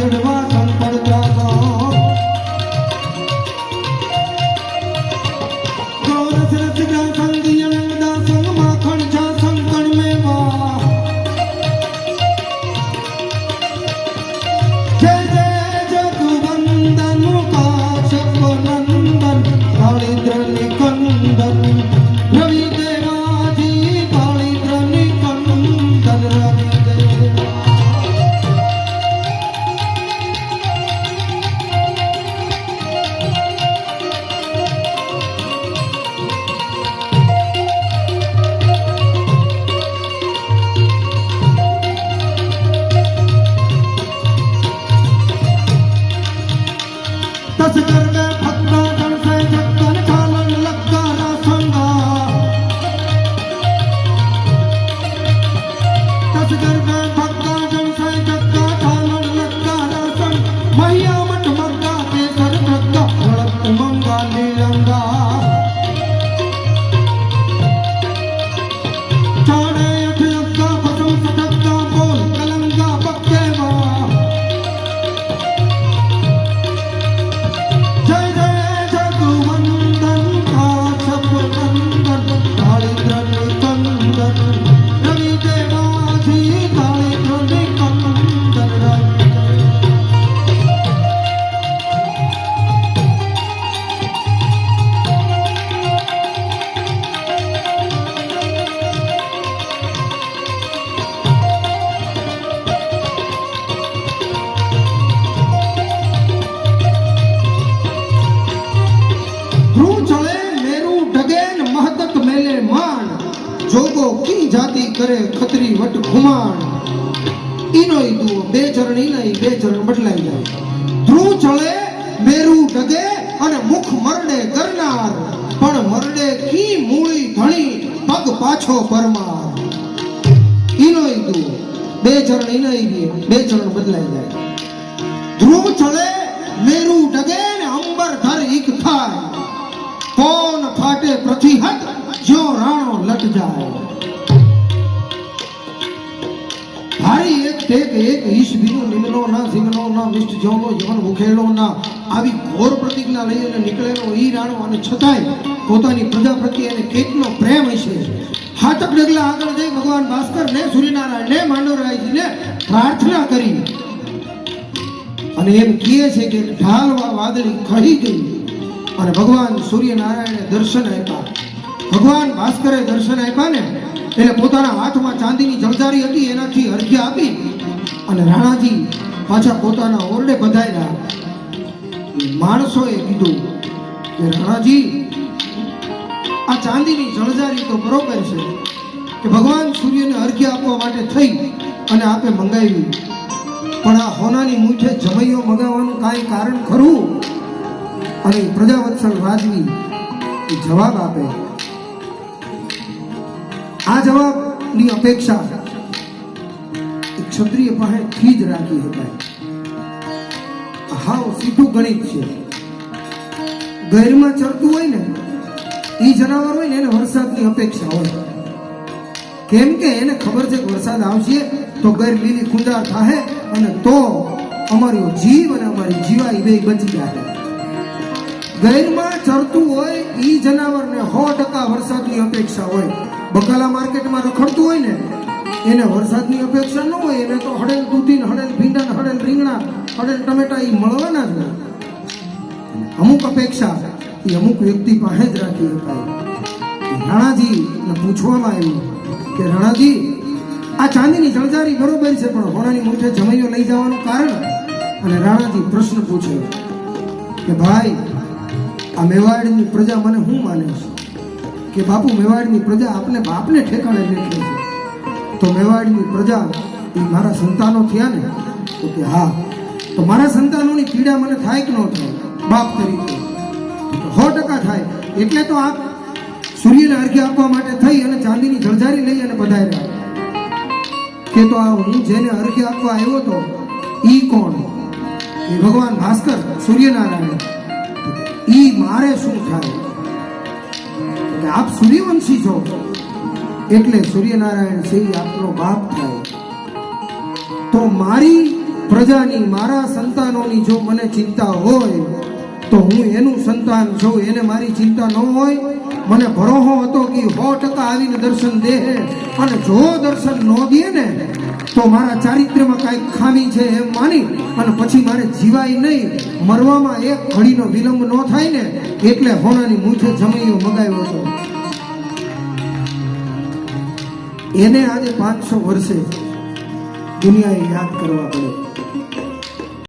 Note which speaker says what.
Speaker 1: you to walk Jogo કી જાતિ કરે ખતરી વટ ઘુમાણ? ઈનોય દુઓ બે ચરણ ઈનય, બે ચરણ બદલાઈ જાય. ધ્રુવ ચળે, મેરુ ડગે અને મુખ મરડે કરનાર. પણ મરડે કી મૂળી ધણી પગ પાછો પરમાર? ઈનોય દુઓ બે ચરણ ઈનય બે ચરણ બદલાઈ જાય. ધ્રુવ ચળે, મેરુ ડગે ને અંબર ધર ઈક થાય. કોન ફાટે પ્રતિહત? જો રાણો લટ જાય. ભાઈ એક ટેક, એક ઈશ બીનો ના સિંગનો ના, મિષ્ટ જોનો જવન મુખેલો ના, આવી ઘોર પ્રતિજ્ઞા લઈ અને નીકળેલો ઈ રાણો અને છતાંય પોતાની પ્રજા પ્રત્યે એને કેટલો પ્રેમ હશે. હાથક ડગલા આગળ જઈ ભગવાન ભાસ્કર ને સૂર્યનારાયણ ને માંડવરાયજી ને પ્રાર્થના કરી. અને એમ કહે છે કે ઢાલવા વાદળી કહી ગઈ. અને ભગવાન સૂર્યનારાયણે દર્શન આપ્યા. ભગવાન ભાસ્કરે દર્શન આપ્યા ને, એટલે પોતાના હાથમાં ચાંદીની જળજારી હતી, એનાથી અર્ઘ્ય આપી અને રાણાજી પાછા પોતાના ઓરડે બધાયેલા. માણસોએ કીધું કે રાણાજી, આ ચાંદીની જળજારી તો બરોબર છે, કે ભગવાન સૂર્યને અર્ઘ્ય આપવા માટે થઈ અને આપે મંગાવી. પણ આ હોનાની મૂઠે જમૈયો મગાવવાનું કાંઈ કારણ ખરું? અને પ્રજાવત્સલ રાજવી જવાબ આપે. આ જવાબની અપેક્ષા ક્ષત્રિય પાસેથી જ રાખી શકાય. હાવ સીધું ગણિત છે. ગૈરમાં ચરતું હોય ને, એ જનાવર હોય ને, એને વરસાદની અપેક્ષા હોય. કેમ કે એને ખબર છે કે વરસાદ આવશે તો ગેર લીલી કુંડા થાહે અને તો અમારો જીવ અને અમારી જીવાઈ બે બચી જાય. ગૈરમાં ચરતું હોય એ જનાવરને સો ટકા વરસાદની અપેક્ષા હોય. બકાલા માર્કેટમાં રખડતું હોય ને, એને વરસાદની અપેક્ષા ન હોય, એને તો હડેલ દૂધી હડેલ ભીંડા ને હડેલ રીંગણા હડેલ ટમેટા એ મળવાના જ અમુક અપેક્ષા એ અમુક વ્યક્તિ પાસે જ રાખી શકાય. રાણાજી પૂછવામાં આવ્યું કે, રાણાજી, આ ચાંદીની જળજારી બરોબર છે, પણ હોણાની મૂઠે જમૈયો લઈ જવાનું કારણ? અને રાણાજી પ્રશ્ન પૂછે કે, ભાઈ, આ મેવાડની પ્રજા મને શું માને છે? કે બાપુ, મેવાડની પ્રજા આપને બાપને ઠેકાણે લેખે છે. તો મેવાડની પ્રજા એ મારા સંતાનો થયા ને? તો કે હા. તો મારા સંતાનોની પીડા મને થાય કે ન થાય? બાપ તરીકે. સો ટકા થાય. એટલે તો આપ સૂર્યને અર્ઘ્ય આપવા માટે થઈ અને ચાંદીની જળજારી લઈ અને પધાર્યા કે તો આ હું જેને અર્ઘ્ય આપવા આવ્યો તો, ઈ કોણ? એ ભગવાન ભાસ્કર સૂર્યનારાયણ. ઈ મારે શું થાય? આપ સૂર્યવંશી છો. એટલે સૂર્યનારાયણ સિંહ આપનો બાપ થાય. તો મારી પ્રજાની, મારા સંતાનોની જો મને ચિંતા હોય, તો હું એનું સંતાન છું. એને મારી ચિંતા ન હોય મને ભરોહો હતો કે સો ટકા આવીને દર્શન દે અને જો દર્શન ન દે ને, તો મારા ચારિત્ર્યમાં કાંઈક ખામી છે એમ માની અને પછી મારે જીવાય નહીં. મરવામાં એક ઘડીનો વિલંબ ન થાય ને, એટલે હોનાની મૂછે જમૈયો મગાવ્યો હતો. એને આજે પાંચસો વર્ષે દુનિયાએ યાદ કરવા પડે.